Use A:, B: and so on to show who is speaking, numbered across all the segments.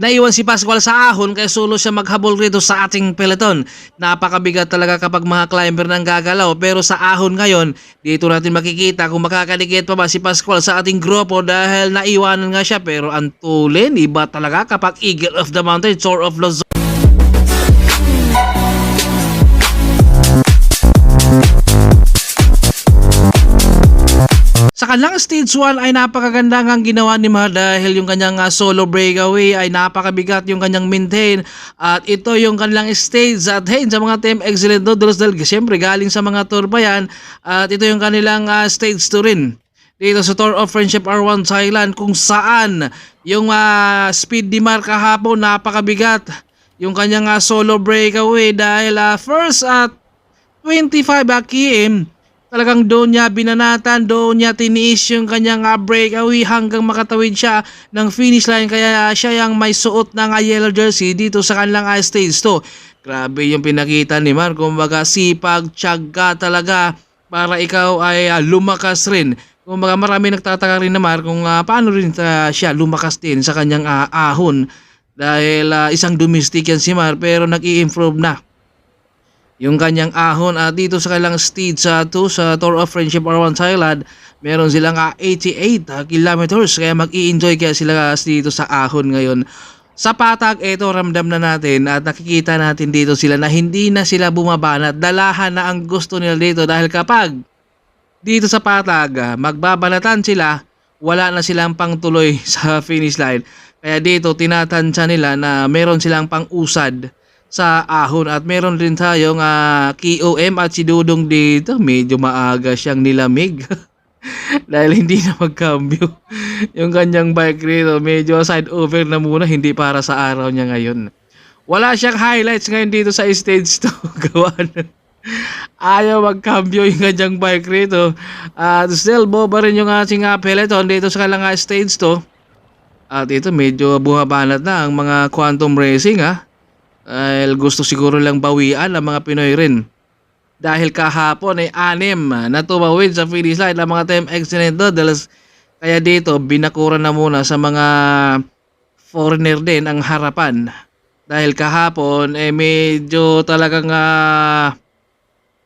A: Naiwan si Pascual sa ahon kaya solo siya maghabol rito sa ating peloton. Napakabigat talaga kapag mga climber nang gagalaw pero sa ahon ngayon, dito natin makikita kung makakadikit pa ba si Pascual sa ating grupo dahil naiwanan nga siya pero ang tulin, iba talaga kapag Eagle of the Mountain, Tour of Luzon. Sa kanyang stage 1 ay napakaganda ang ginawa ni Mar dahil yung kanyang ah, solo breakaway ay napakabigat yung kanyang maintain. At ito yung kanilang stage. At hey sa mga team excellent noodles dahil siyempre galing sa mga tour pa yan at ito yung kanilang ah, stage 2 rin. Dito sa Tour of Friendship R1 Thailand kung saan yung ah, speed ni Mar kahapon napakabigat. Yung kanyang ah, solo breakaway dahil ah, first at 25 AKM Talagang doon niya binanatan, doon niya tiniis yung kanyang uh, breakaway hanggang makatawid siya ng finish line kaya uh, siya yung may suot ng yellow jersey dito sa kanilang uh, stage 2. Grabe yung pinakita ni Mar, kumbaga sipag, tiyaga talaga para ikaw ay lumakas rin. Kumbaga marami nagtataka rin na Mar kung uh, paano rin uh, siya lumakas din sa kanyang uh, ahon dahil uh, isang domestic yan si Mar pero nag-i-improve na yung kanyang ahon at dito sa kailang stage sa 2 sa Tour of Friendship R1 Thailand meron silang ah, 88 ah, kilometers. Kaya mag-i-enjoy kaya sila dito sa ahon ngayon. Sa patag ito ramdam na natin at nakikita natin dito sila na hindi na sila bumabanat dalahan na ang gusto nila dito. Dahil kapag dito sa patag ah, magbabanatan sila wala na silang pangtuloy sa finish line. Kaya dito tinatansya nila na meron silang pang-usad sa ahon. At meron rin tayong uh, KOM at si Dudong dito. Medyo maaga siyang nilamig. Dahil hindi na magkambyo yung kanyang bike rito medyo side over na muna. Hindi para sa araw niya ngayon. Wala siyang highlights ngayon dito sa stage 2 gawa na. Ayaw magkambyo yung kanyang bike rito. At still boba rin yung ating uh, peloton dito sa kalang uh, stage 2 at ito medyo bumabanat na ang mga quantum racing ha dahil gusto siguro lang bawian ang mga Pinoy rin. Dahil kahapon ay anim na tumawid sa finish line ang mga team excellent noodles. Kaya dito binakuran na muna sa mga foreigner din ang harapan. Dahil kahapon eh medyo talagang uh,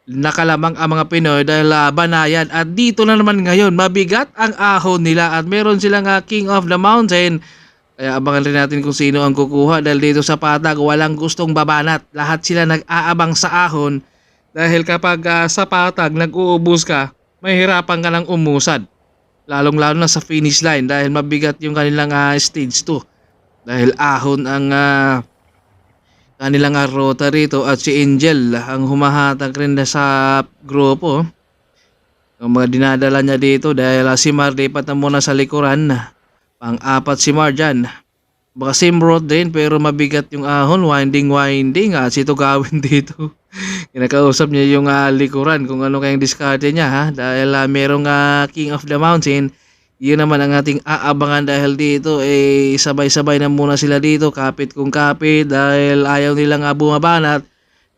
A: nakalamang ang mga Pinoy dahil uh, banayan. At dito na naman ngayon mabigat ang ahon nila at meron silang uh, King of the Mountain kaya abangan rin natin kung sino ang kukuha dahil dito sa patag walang gustong babanat. Lahat sila nag-aabang sa ahon dahil kapag uh, sa patag nag-uubos ka, mahirapan ka ng umusad. Lalong lalo na sa finish line dahil mabigat yung kanilang uh, stage 2. Dahil ahon ang uh, kanilang rota rito at si Angel ang humahatag rin na sa grupo. Ang mga dinadala niya dito dahil uh, si Mardi pat na muna sa likuran Pang-apat si Marjan. Baka same road din pero mabigat yung ahon, winding winding at sito gawin dito. Kinakausap niya yung uh, likuran kung ano kayang diskarte niya ha dahil uh, merong uh, King of the Mountain. Yun naman ang ating aabangan dahil dito eh sabay-sabay na muna sila dito kapit kung kapit dahil ayaw nilang uh, bumabanat.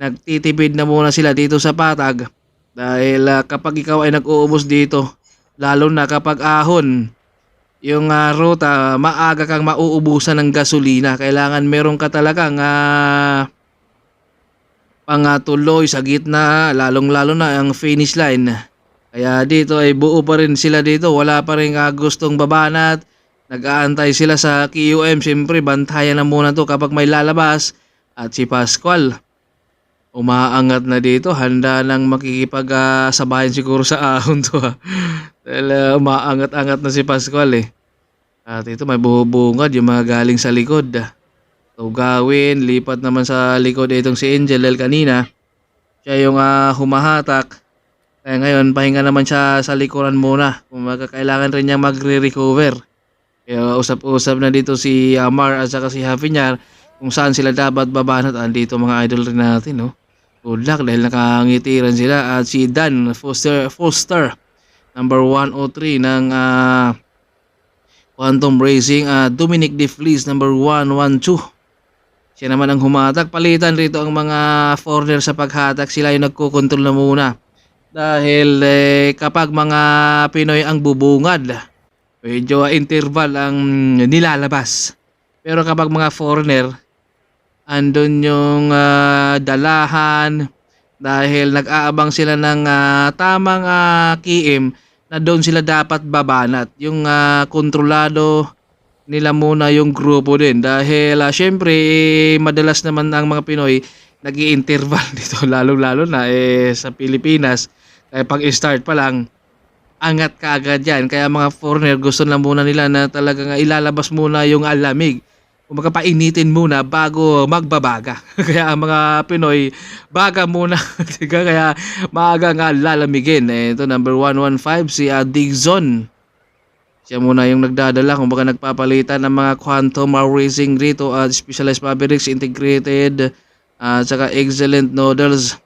A: Nagtitipid na muna sila dito sa patag dahil uh, kapag ikaw ay nag-uubos dito lalo na kapag ahon yung uh, ruta, maaga kang mauubusan ng gasolina. Kailangan meron ka talagang uh, pangatuloy sa gitna, lalong-lalo na ang finish line. Kaya dito ay buo pa rin sila dito. Wala pa rin uh, gustong babanat. Nag-aantay sila sa QM. Siyempre, bantayan na muna to kapag may lalabas. At si Pascual, umaangat na dito. Handa nang makikipag-sabayan uh, siguro sa ahon to. Dahil uh, umaangat-angat na si Pascual eh. At ito may bubungad yung mga galing sa likod. So gawin, lipat naman sa likod itong si Angel dahil kanina. Siya yung uh, humahatak. Kaya ngayon, pahinga naman siya sa likuran muna. Kung kailangan rin niya magre-recover. Kaya usap-usap na dito si Amar at saka si Havinyar kung saan sila dapat babanat. Andito mga idol rin natin, no? Good luck dahil nakangitiran sila. At si Dan Foster, Foster number 103 ng uh, Quantum Racing. Uh, Dominic De Vries number 112 siya naman ang humatak. Palitan rito ang mga foreigner sa paghatak. Sila yung nagkukontrol na muna. Dahil eh, kapag mga Pinoy ang bubungad medyo interval ang nilalabas. Pero kapag mga foreigner, andun yung ah, dalahan dahil nag-aabang sila ng ah, tamang ah, kiim na doon sila dapat babanat. Yung ah, kontrolado nila muna yung grupo din dahil ah, syempre eh, madalas naman ang mga Pinoy nag interval dito lalo-lalo na eh, sa Pilipinas. Kaya pag start pa lang angat ka agad yan. Kaya mga foreigner gusto lang muna nila na talagang ilalabas muna yung alamig kumbaga painitin muna bago magbabaga kaya ang mga Pinoy baga muna Diba? kaya maaga nga lalamigin eh, ito number 115 si uh, Digzon siya muna yung nagdadala kung baka nagpapalitan ng mga quantum racing rito at specialized fabrics integrated at saka excellent noodles.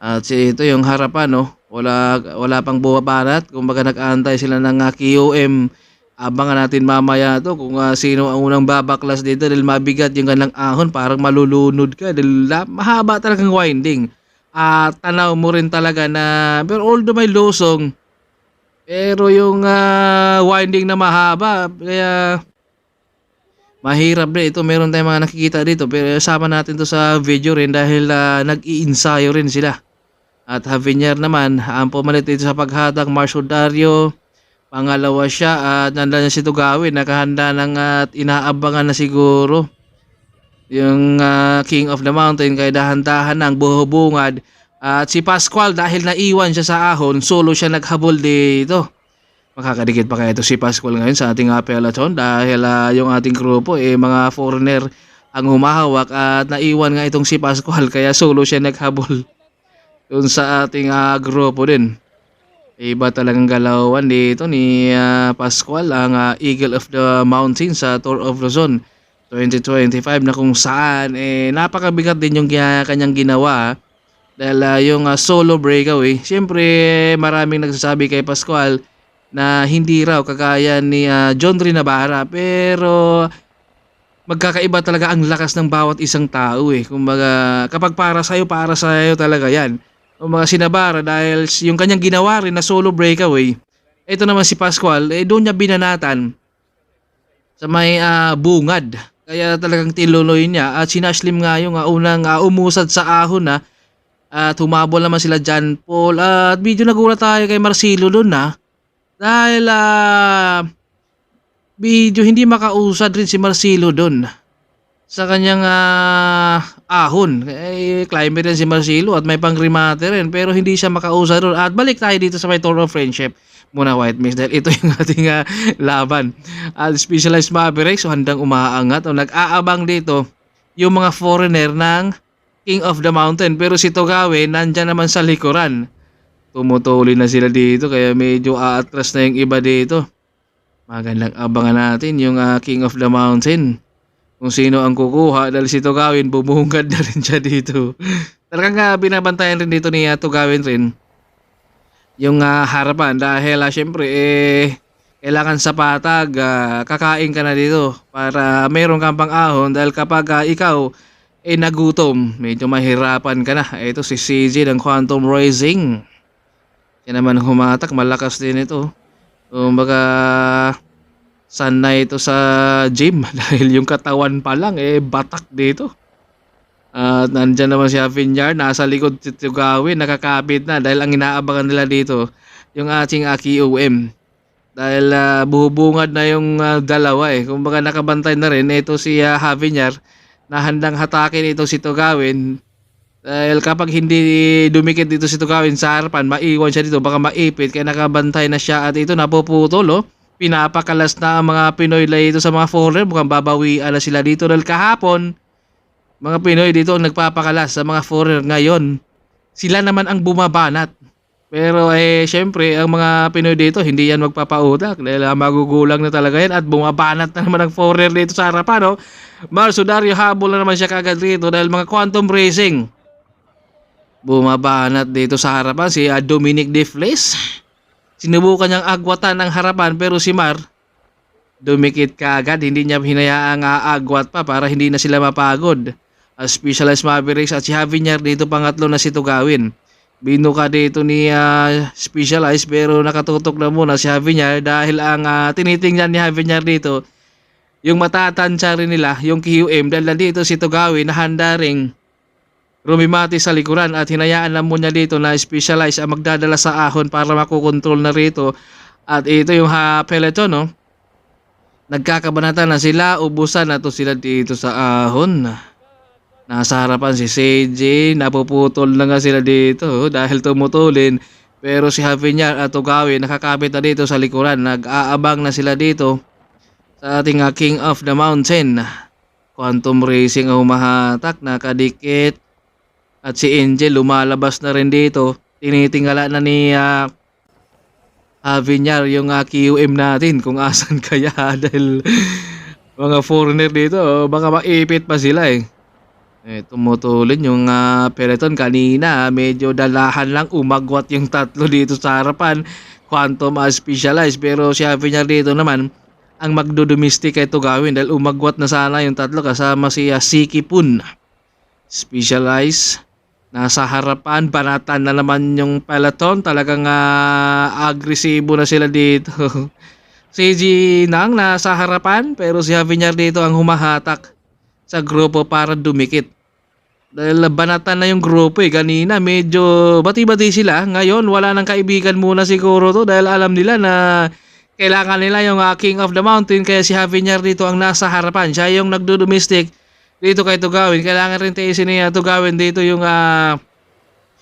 A: At si ito yung harapan no. Wala wala pang bumabanat. Kung baka nag-aantay sila ng uh, QM. Abangan natin mamaya to kung ah, sino ang unang babaklas dito dahil mabigat yung kanilang ahon parang malulunod ka dahil mahaba talagang winding. At tanaw mo rin talaga na pero although may losong pero yung ah, winding na mahaba, kaya mahirap din. Ito meron tayong mga nakikita dito pero sama natin to sa video rin dahil ah, nag-iinsayo rin sila. At Javier naman, ang pumalit dito sa paghatak, Marcio Dario. Pangalawa siya at nandan niya si Tugawin, nakahanda ng at inaabangan na siguro. Yung ah, King of the Mountain, kaya dahan-dahan ng buhubungad. At si Pascual dahil naiwan siya sa ahon, solo siya naghabol dito. Makakadikit pa kaya ito si Pascual ngayon sa ating uh, peloton dahil ah, yung ating grupo eh mga foreigner ang humahawak at naiwan nga itong si Pascual kaya solo siya naghabol dun sa ating ah, grupo din. Iba talagang galawan dito ni ah, Pascual ang ah, Eagle of the Mountain sa Tour of Luzon 2025 na kung saan eh napakabigat din yung kanyang ginawa dahil ah, yung ah, solo breakaway. Siyempre maraming nagsasabi kay Pascual na hindi raw kagaya ni ah, John Ray Navarra pero magkakaiba talaga ang lakas ng bawat isang tao eh. Kumbaga kapag para sa'yo, para sa'yo talaga yan. Kumbaga si Navarra dahil yung kanyang ginawa rin na solo breakaway, ito naman si Pascual, eh doon niya binanatan sa may ah, bungad. Kaya talagang tiluloy niya at si Nashlim nga yung ah, unang ah, umusad sa ahon na at humabol naman sila John Paul. At medyo nagulat tayo kay Marcelo doon na dahil ah medyo hindi makausad rin si Marcelo doon sa kanyang ah, ahon. Eh, climber rin si Marcelo at may pangrimate rin pero hindi siya makausad doon. At balik tayo dito sa may Tour of Friendship muna White Mist dahil ito yung ating ah, laban. At Specialized Mavericks so handang umaangat o nag-aabang dito yung mga foreigner ng King of the Mountain pero si Togawe nandyan naman sa likuran. Tumutuloy na sila dito kaya medyo aatras na yung iba dito. Magandang abangan natin yung ah, King of the Mountain. Kung sino ang kukuha dahil si Tugawin bumungad na rin siya dito. Talagang uh, binabantayan rin dito ni uh, Tugawin rin. Yung ah, harapan dahil uh, syempre eh kailangan sa patag ah, kakain ka na dito para meron kang pang-ahon. Dahil kapag ah, ikaw eh nagutom medyo mahirapan ka na. Ito si CJ ng Quantum Rising. Yan naman humatak malakas din ito. Kumbaga sanay ito sa gym dahil yung katawan pa lang eh batak dito at nandyan naman si Avinyar, nasa likod si Tugawin, nakakapit na dahil ang inaabangan nila dito, yung ating uh, QOM. Dahil ah, buhubungad na yung ah, dalawa eh. Kung baka nakabantay na rin, ito si uh, Avinyar, na handang hatakin ito si Tugawin. Dahil kapag hindi dumikit dito si Tugawin sa harapan, maiwan siya dito, baka maipit, kaya nakabantay na siya at ito napuputol oh. Pinapakalas na ang mga Pinoy dito sa mga foreigner, mukhang babawian na sila dito dahil kahapon, mga Pinoy dito ang nagpapakalas sa mga foreigner ngayon. Sila naman ang bumabanat. Pero eh syempre ang mga Pinoy dito hindi yan magpapautak dahil ah, magugulang na talaga yan at bumabanat na naman ang foreigner dito sa harapan no. Marso Dario habol na naman siya kagad dito dahil mga quantum racing. Bumabanat dito sa harapan si ah, Dominic De. Sinubukan niyang agwatan ng harapan pero si Mar dumikit ka agad, hindi niya hinayaang aagwat pa para hindi na sila mapagod. As Specialized Mavericks at si Javier dito pangatlo na si Tugawin. Binuka dito ni ah, Specialized pero nakatutok na muna si Javier dahil ang ah, tinitingnan ni Javier dito yung matatansya rin nila, yung QM, dahil nandito si Tugawi na handa ring rumimati sa likuran at hinayaan lang mo niya dito na specialize ang magdadala sa ahon para makukontrol na rito. At ito yung ha, peloton, no? Nagkakabanatan na sila, ubusan na to sila dito sa ahon. Nasa harapan si CJ, napuputol na nga sila dito oh, dahil tumutulin. Pero si Javier at Tugawi nakakapit na dito sa likuran. Nag-aabang na sila dito sa ating ah, King of the Mountain. Quantum Racing ang humahatak, nakadikit. At si Angel lumalabas na rin dito. Tinitingala na ni ah, Avinyar yung uh, QM natin kung asan kaya dahil mga foreigner dito oh, baka maipit pa sila eh. Eh, tumutulin yung ah, peloton kanina, medyo dalahan lang umagwat yung tatlo dito sa harapan. Quantum as specialized pero si Avinyar dito naman ang magdodomestic ay ito gawin dahil umagwat na sana yung tatlo kasama si uh, Siki Pun. Specialized Nasa harapan, banatan na naman yung peloton. Talagang ah, agresibo na sila dito. si G Nang nasa harapan, pero si Javier dito ang humahatak sa grupo para dumikit. Dahil banatan na yung grupo eh. Kanina medyo bati-bati sila. Ngayon wala nang kaibigan muna siguro to dahil alam nila na kailangan nila yung ah, King of the Mountain kaya si Javier dito ang nasa harapan. Siya yung nagdo-domestic dito kay Tugawin. Kailangan rin tiisin ni uh, Tugawin dito yung ah,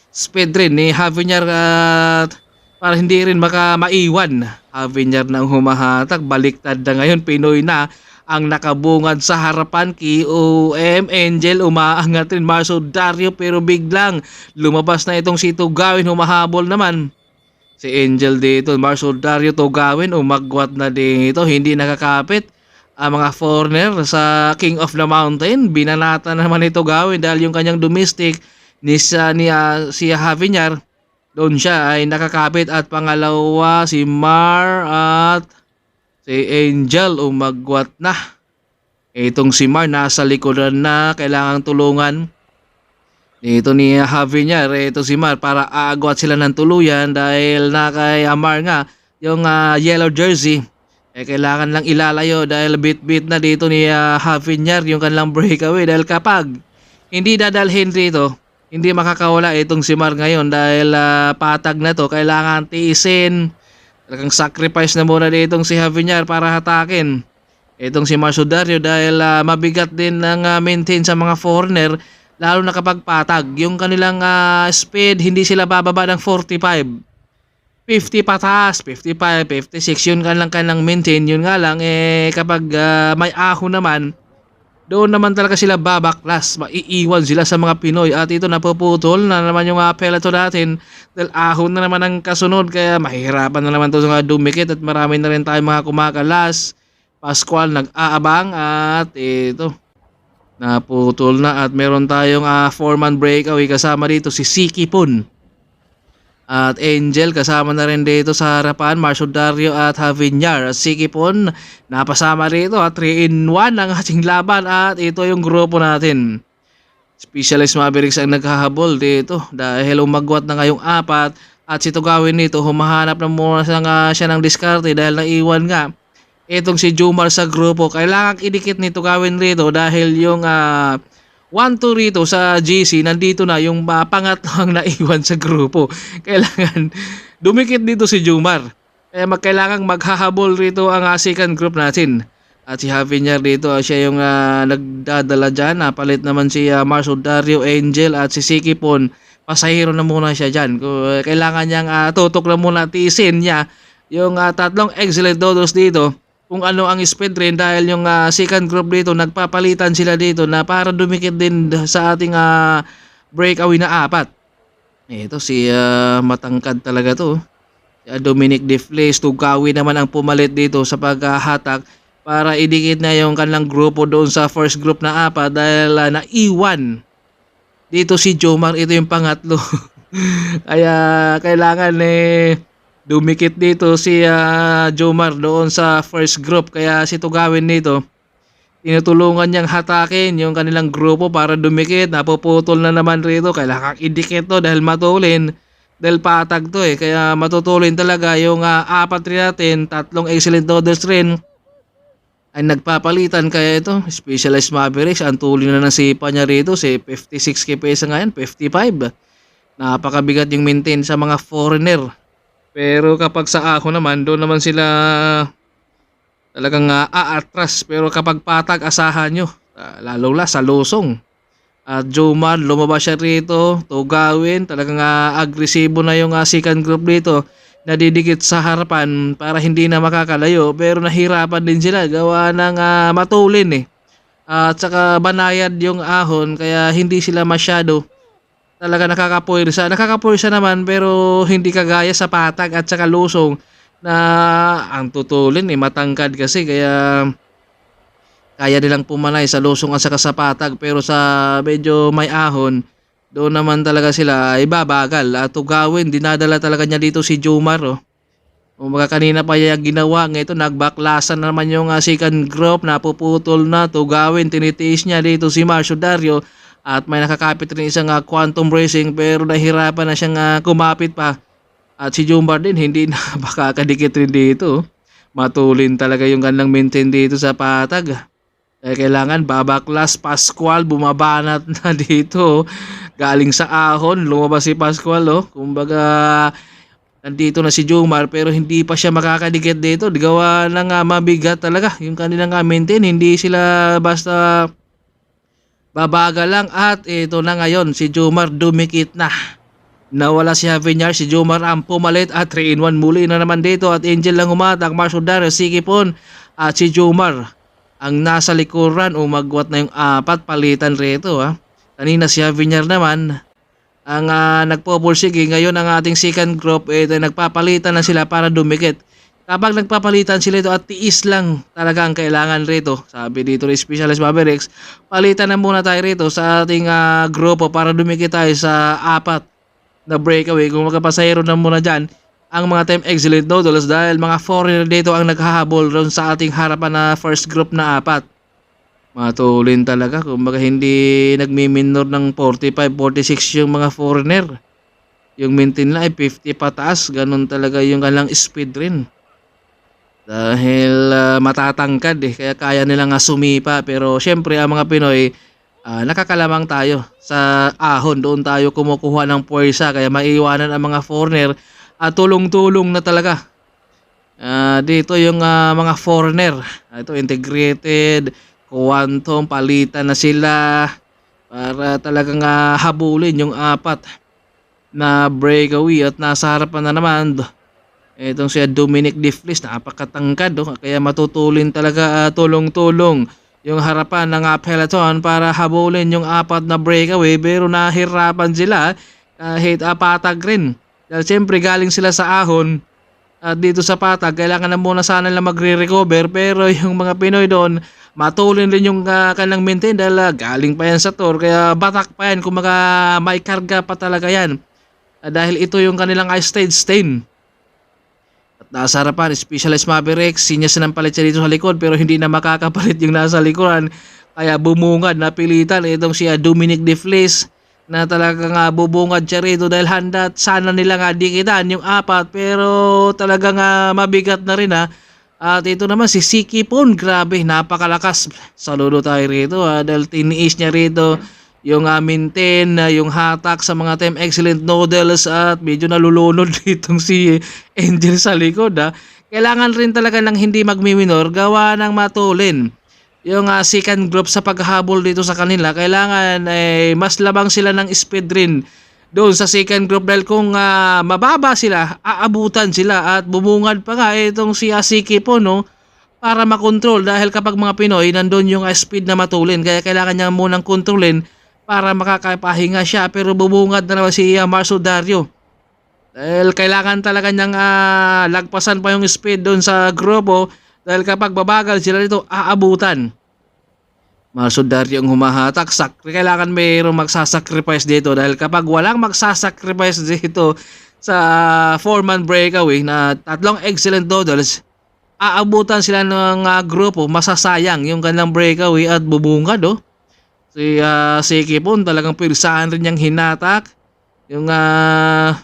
A: speed rin ni Javier at para hindi rin maka maiwan. Javier na ang humahatak. Baliktad na ngayon. Pinoy na ang nakabungad sa harapan QM Angel umaangat rin Marso Dario pero biglang lumabas na itong si Tugawin humahabol naman si Angel dito Marso Dario Tugawin umagwat na dito hindi nakakapit ang mga foreigner sa King of the Mountain. Binanata naman ito gawin dahil yung kanyang domestic ni, sa, ni uh, si Javier doon siya ay nakakapit at pangalawa si Mar at si Angel umagwat na. Itong si Mar nasa likodan na kailangang tulungan. Dito ni Javier, ito si Mar para aagwat sila ng tuluyan dahil na kay Amar nga yung uh, yellow jersey eh kailangan lang ilalayo dahil bit-bit na dito ni uh, Javier yung kanilang breakaway dahil kapag hindi dadalhin dito, hindi makakawala itong si Mar ngayon dahil uh, patag na to, kailangan tiisin. Talagang sacrifice na muna ditong si Javier para hatakin. Itong si Mar Sudario dahil uh, mabigat din ng uh, maintain sa mga foreigner lalo na kapag patag. Yung kanilang uh, speed hindi sila bababa ng 45. 50 pataas, 55, 56, yun ka lang kanilang maintain. Yun nga lang, eh, kapag uh, may aho naman, doon naman talaga sila babaklas. Maiiwan sila sa mga Pinoy. At ito napuputol na naman yung uh, peloton natin. Dahil ahon na naman ang kasunod. Kaya mahirapan na naman to sa mga dumikit. At marami na rin tayo mga kumakalas. Pascual nag-aabang. At ito. Naputol na. At meron tayong uh, four-man breakaway. Kasama dito si Siki Pun. At Angel kasama na rin dito sa harapan, Marcio Dario at Javier. At Sikipon napasama rito at 3 in 1 ang ating laban at ito yung grupo natin. Specialist Mavericks ang naghahabol dito dahil umagwat na ngayong apat at si Tugawin nito humahanap na muna siya, nga, siya ng diskarte dahil naiwan nga itong si Jumar sa grupo. Kailangan idikit ni Tugawin rito dahil yung uh, 1-2 rito sa GC, nandito na yung uh, pangatlong naiwan sa grupo. Kailangan dumikit dito si Jumar. Kaya magkailangan maghahabol rito ang second group natin. At si Javier dito, uh, siya yung uh, nagdadala dyan. Uh, palit naman si uh, Marso Dario Angel at si Siki Pon. Pasahero na muna siya dyan. Kailangan niyang uh, tutok na muna tisin niya yung uh, tatlong excellent dodos dito kung ano ang speed rin dahil yung uh, second group dito nagpapalitan sila dito na para dumikit din sa ating uh, breakaway na apat. Ito si uh, matangkad talaga to. Si Dominic Deflace Tugawi naman ang pumalit dito sa paghahatak para idikit na yung kanilang grupo doon sa first group na apat dahil uh, naiwan dito si Jomar ito yung pangatlo. Kaya kailangan eh dumikit dito si uh, Jomar doon sa first group. Kaya si Tugawin nito tinutulungan niyang hatakin yung kanilang grupo para dumikit. Napuputol na naman rito. Kailangan idikit to dahil matulin dahil patag to eh. Kaya matutulin talaga yung uh, apat rin natin. Tatlong excellent orders rin ay nagpapalitan. Kaya ito, Specialized Mavericks, ang tuloy na ng sipa niya rito, si 56k pesa ngayon, 55. Napakabigat yung maintain sa mga foreigner. Pero kapag sa ako naman, doon naman sila talagang uh, aatras. Pero kapag patag, asahan nyo. Ah, lalo la sa losong. At Jomar, lumabas siya rito. Tugawin, talagang uh, agresibo na yung uh, second group dito. Nadidikit sa harapan para hindi na makakalayo. Pero nahirapan din sila. Gawa ng uh, matulin eh. at saka banayad yung ahon kaya hindi sila masyado talaga nakakapuwersa. Nakakapuwersa naman pero hindi kagaya sa patag at saka lusong na ang tutulin eh matangkad kasi. Kaya kaya nilang pumanay sa lusong at saka sa patag. Pero sa medyo may ahon doon naman talaga sila ay babagal. At tugawin dinadala talaga niya dito si Jumar oh. Umaga kanina pa yung ginawa ng ito, nagbaklasan na naman yung uh, second group, napuputol na, tugawin, tinitiis niya dito si Marcio Dario at may nakakapit rin isang uh, quantum racing pero nahirapan na siyang uh, kumapit pa. At si Jumbar din hindi na makakadikit rin dito. Matulin talaga yung kanilang maintain dito sa patag. Eh, kailangan babaklas Pascual bumabanat na dito. Galing sa ahon, lumabas si Pascual oh. Kumbaga nandito na si Jomar pero hindi pa siya makakadikit dito. Gawa ng uh, mabigat talaga yung kanilang uh, maintain. Hindi sila basta babaga lang at ito na ngayon si Jomar dumikit na. Nawala si Javier, si Jomar ang pumalit at 3 in 1 muli na naman dito at Angel lang umatak, Marcio Dario, Sikipon at si Jomar ang nasa likuran umagwat na yung apat palitan rito ha. Kanina si Javier naman ang uh, nagpopursige ngayon ang ating second group eh, nagpapalitan na sila para dumikit. Kapag nagpapalitan sila ito at tiis lang talaga ang kailangan rito. Sabi dito ni Specialist Mavericks, palitan na muna tayo rito sa ating uh, grupo para dumikit tayo sa apat na breakaway. Kung magkapasahero na muna dyan, ang mga Team Excellent Noodles dahil mga foreigner dito ang naghahabol ron sa ating harapan na first group na apat. Matulin talaga. Kumbaga hindi nagmi-minor ng 45-46 yung mga foreigner. Yung maintain lang ay 50 pataas. Ganun talaga yung kanilang speed rin. Dahil uh, matatangkad eh. Kaya kaya nilang nga sumipa. Pero syempre ang mga Pinoy, uh, nakakalamang tayo sa ahon. Doon tayo kumukuha ng puwersa. Kaya maiwanan ang mga foreigner. At tulong-tulong na talaga. Uh, dito yung uh, mga foreigner. Uh, ito integrated quantum, palitan na sila para talagang uh, habulin yung apat na breakaway at nasa harapan na naman itong si Dominic Diflis napakatangkad oh, kaya matutulin talaga uh, tulong-tulong yung harapan ng uh, peloton para habulin yung apat na breakaway. Pero nahirapan sila kahit uh, patag rin. Dahil siyempre galing sila sa ahon at dito sa patag kailangan na muna sana lang magre-recover. Pero yung mga Pinoy doon matulin rin yung uh, kanilang maintain dahil uh, galing pa yan sa tour. Kaya batak pa yan kung mga may karga pa talaga yan. Uh, dahil ito yung kanilang ice stage stain at nasa harapan specialized Mavericks sinyas ng palit siya dito sa likod pero hindi na makakapalit yung nasa likuran. Kaya bumungad napilitan itong si uh, Dominic De Flis na talagang uh, bubungad siya rito dahil handa sana nila nga dikitan yung apat pero talagang uh, mabigat na rin ha at ito naman si Siki Pon, grabe, napakalakas. Saludo tayo rito ha, dahil tiniis niya rito yung uh, maintain, uh, yung hatak sa mga Team Excellent Noodles at medyo nalulunod ditong si Angel sa likod ha. Kailangan rin talaga ng hindi magmiminor, gawa ng matulin. Yung uh, second group sa paghahabol dito sa kanila, kailangan eh, mas labang sila ng speed rin doon sa second group dahil kung uh, mababa sila, aabutan sila at bumungad pa nga itong si Asiki po no para makontrol dahil kapag mga Pinoy nandun yung speed na matulin kaya kailangan niya munang kontrolin para makakapahinga siya pero bubungad na naman si uh, Marso Dario dahil kailangan talaga niyang uh, lagpasan pa yung speed doon sa grupo dahil kapag babagal sila dito aabutan Masudaryo ang humahatak. Sakri, kailangan mayroong magsasacrifice dito dahil kapag walang magsasacrifice dito sa four-man breakaway na tatlong excellent doodles, aabutan sila ng uh, grupo, masasayang yung kanilang breakaway at bubungad oh. Si uh, si Kipon talagang pirsahan rin niyang hinatak yung uh,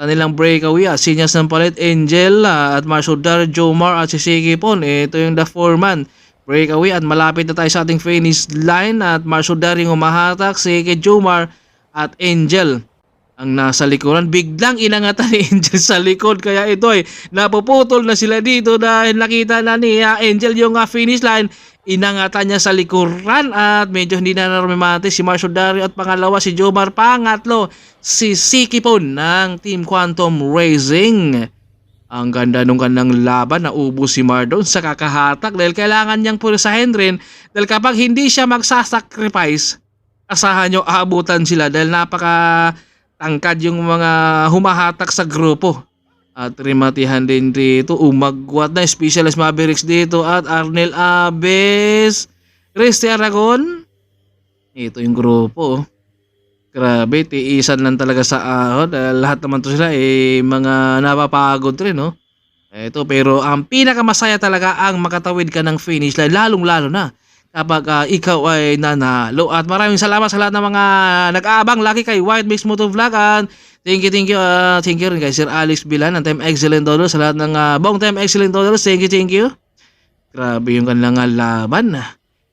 A: kanilang breakaway at sinyas ng palit Angel uh, at Marsudar, Jomar at si Sikipon. Ito yung the four-man breakaway at malapit na tayo sa ating finish line at Marcio Daring umahatak kay Jomar at Angel ang nasa likuran. Biglang inangatan ni Angel sa likod kaya ito ay napuputol na sila dito dahil nakita na ni ah, Angel yung ah, finish line. Inangatan niya sa likuran at medyo hindi na narumimate si Marcio Dario at pangalawa si Jomar. Pangatlo si Sikipon ng Team Quantum Racing. Ang ganda nung kanyang laban, naubos si Mardon sa kakahatak dahil kailangan niyang purisahin rin dahil kapag hindi siya magsasacrifice, asahan nyo aabutan sila dahil napaka tangkad yung mga humahatak sa grupo. At rimatihan din dito, umagwat na Specialist Mavericks dito at Arnel Abes, Christy Aragon. Ito yung grupo. oh. Grabe, tiisan lang talaga sa ahon. dahil lahat naman to sila eh, mga napapagod rin, no? Ito, pero ang pinakamasaya talaga ang makatawid ka ng finish line, lalong-lalo na kapag ah, ikaw ay nanalo. At maraming salamat sa lahat ng mga nag-aabang lagi kay White Mix Moto Vlog. And thank you, thank you, ah, thank you rin kay Sir Alex Bilan ng Time Excellent Dollars. Sa lahat ng uh, buong Time Excellent Dollars, thank you, thank you. Grabe yung kanilang laban.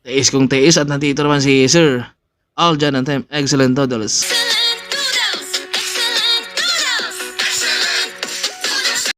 A: Teis kong teis at nandito naman si Sir Aljan ng Time Excellent Dollars.